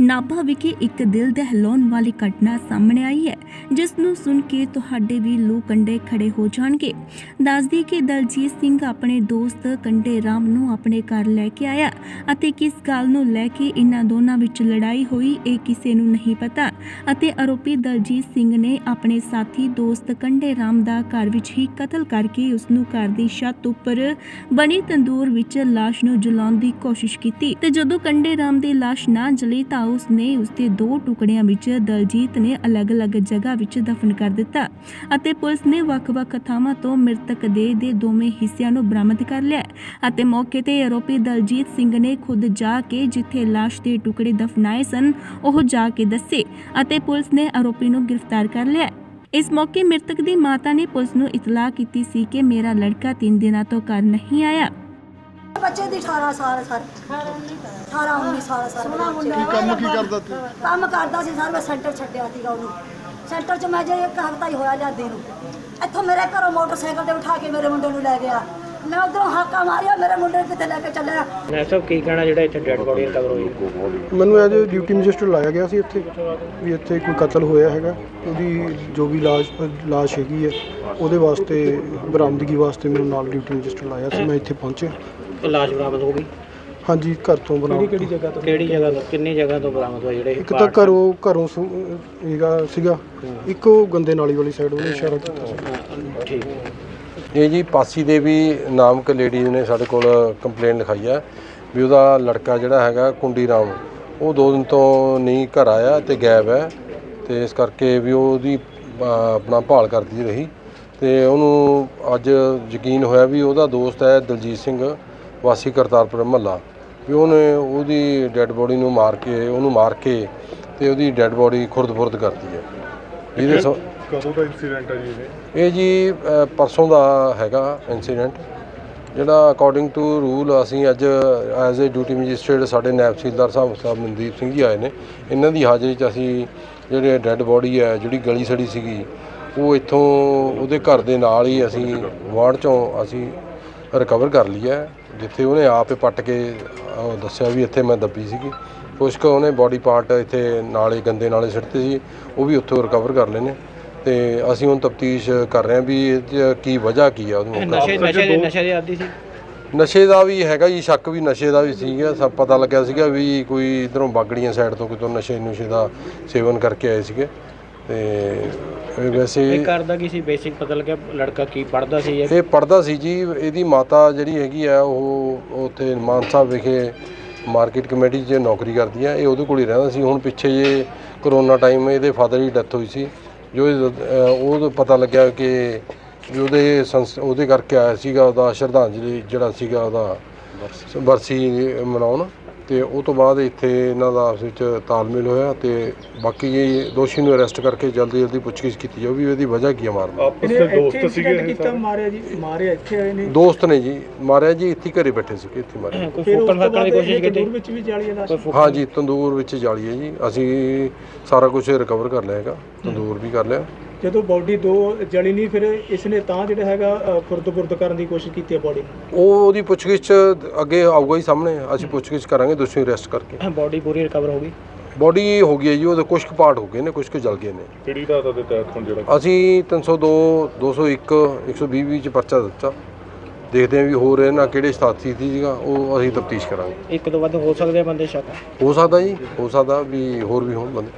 ਨਾਭਾ ਵਿਖੇ ਇੱਕ ਦਿਲ ਦਹਿਲਾਉਣ ਵਾਲੀ ਘਟਨਾ ਸਾਹਮਣੇ ਆਈ ਹੈ ਜਿਸ ਨੂੰ ਸੁਣ ਕੇ ਤੁਹਾਡੇ ਵੀ ਲੂ ਕੰਡੇ ਖੜੇ ਹੋ ਜਾਣਗੇ। ਦੱਸਦੀ ਕਿ ਦਲਜੀਤ ਸਿੰਘ ਆਪਣੇ ਦੋਸਤ ਕੰਡੇ ਰਾਮ ਨੂੰ ਆਪਣੇ ਘਰ ਲੈ ਕੇ ਆਇਆ ਅਤੇ ਕਿਸ ਗੱਲ ਨੂੰ ਲੈ ਕੇ ਇਹਨਾਂ ਦੋਨਾਂ ਵਿੱਚ ਲੜਾਈ ਹੋਈ, ਇਹ ਕਿਸੇ ਨੂੰ ਨਹੀਂ ਪਤਾ। ਅਤੇ ਆਰੋਪੀ ਦਲਜੀਤ ਸਿੰਘ ਨੇ ਆਪਣੇ ਸਾਥੀ ਦੋਸਤ ਕੰਡੇ ਰਾਮ ਦਾ ਘਰ ਵਿੱਚ ਹੀ ਕਤਲ ਕਰਕੇ ਉਸ ਨੂੰ ਘਰ ਦੀ ਛੱਤ ਉੱਪਰ ਬਣੀ ਤੰਦੂਰ ਵਿੱਚ ਲਾਸ਼ ਨੂੰ ਜਲਾਉਣ ਦੀ ਕੋਸ਼ਿਸ਼ ਕੀਤੀ। ਤੇ ਜਦੋਂ ਕੰਡੇ ਰਾਮ ਦੀ ਲਾਸ਼ ਨਾ ਜਲੀ ਤਾਂ ਉਸ ਨੇ ਉਸ ਦੇ ਦੋ ਟੁਕੜਿਆਂ ਵਿੱਚ ਦਲਜੀਤ ਨੇ ਅਲੱਗ-ਅਲੱਗ ਜਗ੍ਹਾ ਵਿੱਚ ਦਫਨ ਕਰ ਦਿੱਤਾ ਅਤੇ ਪੁਲਿਸ ਨੇ ਵੱਖ-ਵੱਖ ਥਾਵਾਂ ਤੋਂ ਮ੍ਰਿਤਕ ਦੇਹ ਦੇ ਦੋਵੇਂ ਹਿੱਸਿਆਂ ਨੂੰ ਬਰਾਮਦ ਕਰ ਲਿਆ ਅਤੇ ਮੌਕੇ ਤੇ ਆਰੋਪੀ ਦਲਜੀਤ ਸਿੰਘ ਨੇ ਖੁਦ ਜਾ ਕੇ ਜਿੱਥੇ ਲਾਸ਼ ਦੇ ਟੁਕੜੇ ਦਫਨਾਏ ਸਨ, ਉਹ ਜਾ ਕੇ ਦੱਸੇ ਅਤੇ ਪੁਲਿਸ ਨੇ ਆਰੋਪੀ ਨੂੰ ਗ੍ਰਿਫਤਾਰ ਕਰ ਲਿਆ। ਇਸ ਮੌਕੇ ਮ੍ਰਿਤਕ ਦੀ ਮਾਤਾ ਨੇ ਪੁਲਿਸ ਨੂੰ ਇਤਲਾਹ ਕੀਤੀ ਸੀ ਕਿ ਮੇਰਾ ਲੜਕਾ 3 ਦਿਨਾਂ ਤੋਂ ਘਰ ਨਹੀਂ ਆਇਆ। ਬੱਚੇ ਦੀ 18 ਸਾਲ ਸਰ। 18 19 ਸਾਲ ਸਰ। ਕੀ ਕੰਮ ਕੀ ਕਰਦਾ ਤੂੰ ਕੰਮ ਕਰਦਾ ਸੀ ਸਰ ਮੈਂ ਸੈਂਟਰ ਛੱਡਿਆ ਸੀਗਾ ਉਹਨੂੰ। ਸੈਂਟਰ 'ਚ ਮੈਂ ਜੇ ਇੱਕ ਹਫ਼ਤਾ ਹੀ ਹੋਇਆ ਜਾਂਦੇ ਨੂੰ। ਇੱਥੋਂ ਮੇਰੇ ਘਰੋਂ ਮੋਟਰਸਾਈਕਲ ਤੇ ਉਠਾ ਕੇ ਮੇਰੇ ਮੁੰਡੇ ਨੂੰ ਲੈ ਗਿਆ। ਮੈਂ ਉਧਰੋਂ ਹਾਕਾ ਮਾਰਿਆ ਮੇਰੇ ਮੁੰਡੇ ਨੂੰ ਕਿੱਥੇ ਲੈ ਕੇ ਚੱਲਿਆ। ਮੈਂ ਸਭ ਕੀ ਕਹਿਣਾ ਜਿਹੜਾ ਇੱਥੇ ਡੈੱਡ ਬੋਡੀ ਰਿਕਵਰ ਹੋਈ ਮੈਨੂੰ ਐਜ ਡਿਊਟੀ ਮੈਜਿਸਟਰ ਲਾਇਆ ਗਿਆ ਸੀ ਇੱਥੇ ਵੀ ਇੱਥੇ ਕੋਈ ਕਤਲ ਹੋਇਆ ਹੈਗਾ। ਉਹਦੀ ਜੋ ਵੀ ਲਾਸ਼ ਲਾਸ਼ ਹੈਗੀ ਹੈ ਉਹਦੇ ਵਾਸਤੇ ਬਰਾਮਦਗੀ ਵਾਸਤੇ ਮੈਨੂੰ ਨਾਲ ਡਿਊਟੀ ਮੈਜਿਸਟਰ ਲਾਇਆ ਸੀ। ਮੈਂ ਇੱਥੇ ਪਹੁੰਚਿਆ। ਲਾਸ਼ ਬਰਾਮਦ ਹੋ ਗਈ? ਹਾਂਜੀ ਘਰ ਤੋਂ ਬਣਾ ਜਗ੍ਹਾ ਤੋਂ? ਕਿਹੜੀ ਜਗ੍ਹਾ ਤੋਂ? ਕਿੰਨੀ ਜਗ੍ਹਾ ਤੋਂ ਬਰਾਮਦ ਹੋਈ ਜਿਹੜੇ ਇੱਕ ਤਾਂ ਘਰੋਂ ਘਰੋਂ ਸੁ- ਸੀਗਾ। ਇੱਕ ਉਹ ਗੰਦੇ ਨਾਲੀ ਵਾਲੀ ਸਾਈਡ ਉਹਨੇ ਇਸ਼ਾਰਾ ਕੀਤਾ ਸੀ। ਹਾਂ, ਠੀਕ। ਇਹ ਜੀ ਪਾਸੀ ਦੇ ਵੀ ਨਾਮਕ ਲੇਡੀਜ਼ ਨੇ ਸਾਡੇ ਕੋਲ ਕੰਪਲੇਨ ਲਿਖਾਈ ਹੈ ਵੀ ਉਹਦਾ ਲੜਕਾ ਜਿਹੜਾ ਹੈਗਾ ਕੁੰਡੀ ਰਾਮ ਉਹ ਦੋ ਦਿਨ ਤੋਂ ਨਹੀਂ ਘਰ ਆਇਆ ਤੇ ਗਾਇਬ ਹੈ ਤੇ ਇਸ ਕਰਕੇ ਵੀ ਉਹਦੀ ਆਪਣਾ ਭਾਲ ਕਰਦੀ ਰਹੀ ਤੇ ਉਹਨੂੰ ਅੱਜ ਯਕੀਨ ਹੋਇਆ ਵੀ ਉਹਦਾ ਦੋਸਤ ਹੈ ਦਲਜੀਤ ਸਿੰਘ। ਵਾਸੀ ਕਰਤਾਰਪੁਰ ਮਹੱਲਾ ਵੀ ਉਹਨੇ ਉਹਦੀ ਡੈੱਡ ਬੋਡੀ ਨੂੰ ਮਾਰ ਕੇ ਉਹਨੂੰ ਮਾਰ ਕੇ ਤੇ ਉਹਦੀ ਡੈੱਡ ਬੋਡੀ ਖੁਰਦ-ਫੁਰਦ ਕਰਤੀ ਹੈ। ਜਿਹਦੇ ਸੋ ਕਦੋਂ ਦਾ ਇਨਸੀਡੈਂਟ ਹੈ ਜੀ ਇਹ ਇਹ ਜੀ ਪਰਸੋਂ ਦਾ ਹੈਗਾ ਇਨਸੀਡੈਂਟ ਜਿਹੜਾ ਅਕੋਰਡਿੰਗ ਟੂ ਰੂਲ ਅਸੀਂ ਅੱਜ ਐਜ਼ ਅ ਡਿਊਟੀ ਮੈਜਿਸਟਰੇਟ ਸਾਡੇ ਨਾਇਬ ਤਹਿਸੀਲਦਾਰ ਸਾਹਿਬ ਸਾਹਿਬ ਮਨਦੀਪ ਸਿੰਘ ਜੀ ਆਏ ਨੇ। ਇਹਨਾਂ ਦੀ ਹਾਜ਼ਰੀ 'ਚ ਅਸੀਂ ਜਿਹੜੇ ਡੈੱਡ ਬੋਡੀ ਹੈ ਜਿਹੜੀ ਗਲੀ ਸੜੀ ਸੀਗੀ ਉਹ ਇੱਥੋਂ ਉਹਦੇ ਘਰ ਦੇ ਨਾਲ ਹੀ ਅਸੀਂ ਵਾਰਡ 'ਚੋਂ ਅਸੀਂ ਰਿਕਵਰ ਕਰ ਲਈ ਹੈ। ਜਿੱਥੇ ਉਹਨੇ ਆਪੇ ਪੱਟ ਕੇ ਦੱਸਿਆ ਵੀ ਇੱਥੇ ਮੈਂ ਦੱਬੀ ਸੀਗੀ। ਕੁਛ ਕੁ ਉਹਨੇ ਬੋਡੀ ਪਾਰਟ ਇੱਥੇ ਨਾਲੇ ਗੰਦੇ ਨਾਲੇ ਸਿੱਟਦੇ ਸੀ। ਉਹ ਵੀ ਉੱਥੋਂ ਰਿਕਵਰ ਕਰ ਲਏ ਨੇ ਤੇ ਅਸੀਂ ਹੁਣ ਤਫਤੀਸ਼ ਕਰ ਰਹੇ ਹਾਂ ਵੀ ਇਹ 'ਚ ਕੀ ਵਜ੍ਹਾ ਕੀ ਆ ਉਹਨੂੰ। ਨਸ਼ੇ ਨਸ਼ੇ ਦੇ ਨਸ਼ੇ ਦੇ ਆਦੀ ਸੀ। ਨਸ਼ੇ ਦਾ ਵੀ ਹੈਗਾ ਜੀ ਸ਼ੱਕ ਵੀ ਨਸ਼ੇ ਦਾ ਵੀ ਸੀਗਾ। ਸਭ ਪਤਾ ਲੱਗਿਆ ਸੀਗਾ ਵੀ ਕੋਈ ਇਧਰੋਂ ਬਾਗੜੀਆਂ ਸਾਈਡ ਤੋਂ ਕਿਤੋਂ ਨਸ਼ੇ ਨੁਸ਼ੇ ਦਾ ਸੇਵਨ ਕਰਕੇ ਆਏ ਸੀਗੇ। ਤੇ ਇਹ ਵੈਸੇ ਇਹ ਘਰ ਦਾ ਕੀ ਸੀ? ਬੇਸਿਕ ਪਤਾ ਲੱਗਿਆ ਲੜਕਾ ਕੀ ਪੜਦਾ ਸੀ ਇਹ ਪੜਦਾ ਸੀ ਜੀ। ਇਹਦੀ ਮਾਤਾ ਜਿਹੜੀ ਹੈਗੀ ਆ ਉਹ ਉੱਥੇ ਮਾਨਸਾ ਵਿਖੇ ਮਾਰਕੀਟ ਕਮੇਟੀ 'ਚ ਨੌਕਰੀ ਕਰਦੀ ਆ। ਇਹ ਉਹਦੇ ਕੋਲ ਹੀ ਰਹਿੰਦਾ ਸੀ। ਹੁਣ ਪਿੱਛੇ ਜੇ ਕਰੋਨਾ ਟਾਈਮ ਇਹਦੇ ਫਾਦਰ ਦੀ ਡੈਥ ਹੋਈ ਸੀ। ਜੋ ਇਹ, ਅਹ, ਉਹ ਪਤਾ ਲੱਗਿਆ ਕਿ ਵੀ ਉਹਦੇ ਸੰਸ- ਉਹਦੇ ਕਰਕੇ ਆਇਆ ਸੀਗਾ ਉਹਦਾ ਸ਼ਰਧਾਂਜਲੀ ਜਿਹੜਾ ਸੀਗਾ ਉਹਦਾ ਬਰਸੀ ਮਨਾਉਣ। ਤੇ ਉਹ ਤੋਂ ਬਾਅਦ ਇੱਥੇ ਇਹਨਾਂ ਦਾ ਆਪਸ ਵਿੱਚ ਤਾਲਮੇਲ ਹੋਇਆ ਤੇ ਬਾਕੀ ਇਹ ਦੋਸ਼ੀ ਨੂੰ ਅਰੈਸਟ ਕਰਕੇ ਜਲਦੀ ਜਲਦੀ ਪੁੱਛਗਿੱਛ ਕੀਤੀ ਜਾਊ ਵੀ ਇਹਦੀ ਵਜ੍ਹਾ ਕੀ ਹੈ ਮਾਰਨ ਦੀ। ਆਪਸ ਦੇ ਦੋਸਤ ਸੀਗੇ ਇਹ ਕੀਤਾ ਮਾਰਿਆ ਜੀ ਮਾਰਿਆ ਇੱਥੇ ਆਏ ਨੇ। ਦੋਸਤ ਨੇ ਜੀ ਮਾਰਿਆ ਜੀ ਇੱਥੇ ਹੀ ਘਰੇ ਬੈਠੇ ਸੀਗੇ ਇੱਥੇ ਮਾਰਿਆ। ਕੋਈ ਫਿਰ ਉਸ ਤੋਂ ਦੀ ਕੋਸ਼ਿਸ਼ ਕੀਤੀ? ਵਿੱਚ ਵੀ ਜਾਲੀ ਹਾਂ ਜੀ ਤੰਦੂਰ ਵਿੱਚ ਜਾਲੀ ਹੈ ਜੀ। ਅਸੀਂ ਸਾਰਾ ਕੁਝ ਰਿਕਵਰ ਕਰ ਲਿਆ ਹੈਗਾ ਤੰਦੂਰ ਵੀ ਕਰ ਲਿਆ। ਜਦੋਂ ਬਾਡੀ ਦੋ ਜਲੀ ਨਹੀਂ ਫਿਰ ਇਸ ਨੇ ਤਾਂ ਜਿਹੜਾ ਹੈਗਾ ਅ, ਖੁਰਦ-ਬੁਰਦ ਕਰਨ ਦੀ ਕੋਸ਼ਿਸ਼ ਕੀਤੀ ਹੈ ਬਾਡੀ ਨੂੰ। ਉਹ ਉਹਦੀ ਪੁੱਛਗਿੱਛ ਅੱਗੇ ਆਊਗਾ ਹੀ ਸਾਹਮਣੇ ਅਸੀਂ ਪੁੱਛਗਿੱਛ ਕਰਾਂਗੇ ਦੋਸ਼ੀ ਅਰੈਸਟ ਕਰਕੇ। ਬੋਡੀ ਪੂਰੀ ਰਿਕਵਰ ਹੋ ਗਈ। ਬੋਡੀ ਹੋ ਗਈ ਹੈ ਜੀ ਉਹਦੇ ਕੁਝ ਕੁ ਪਾਰਟ ਹੋ ਗਏ ਨੇ ਕੁਝ ਕੁ ਜਲ ਗਏ ਨੇ। ਕਿਹੜੀ ਧਾਰਾ ਦੇ ਤਹਿਤ ਹੁਣ ਜਿਹੜਾ ਅਸੀਂ 302 201 120 ਵਿੱਚ ਪਰਚਾ ਦਿੱਤਾ। ਦੇਖਦੇ ਹਾਂ ਵੀ ਹੋਰ ਇਹਨਾਂ ਕਿਹੜੇ ਸਾਥੀ ਸੀ ਸੀਗਾ ਉਹ ਅਸੀਂ ਤਫਤੀਸ਼ ਕਰਾਂਗੇ। ਇੱਕ ਤੋਂ ਵੱਧ ਹੋ ਸਕਦੇ ਆ ਬੰਦੇ ਸ਼ੱਕ? ਹੋ ਸਕਦਾ ਜੀ ਹੋ ਸਕਦਾ ਵੀ ਹੋਰ ਵੀ ਹੋਣ ਬੰਦੇ।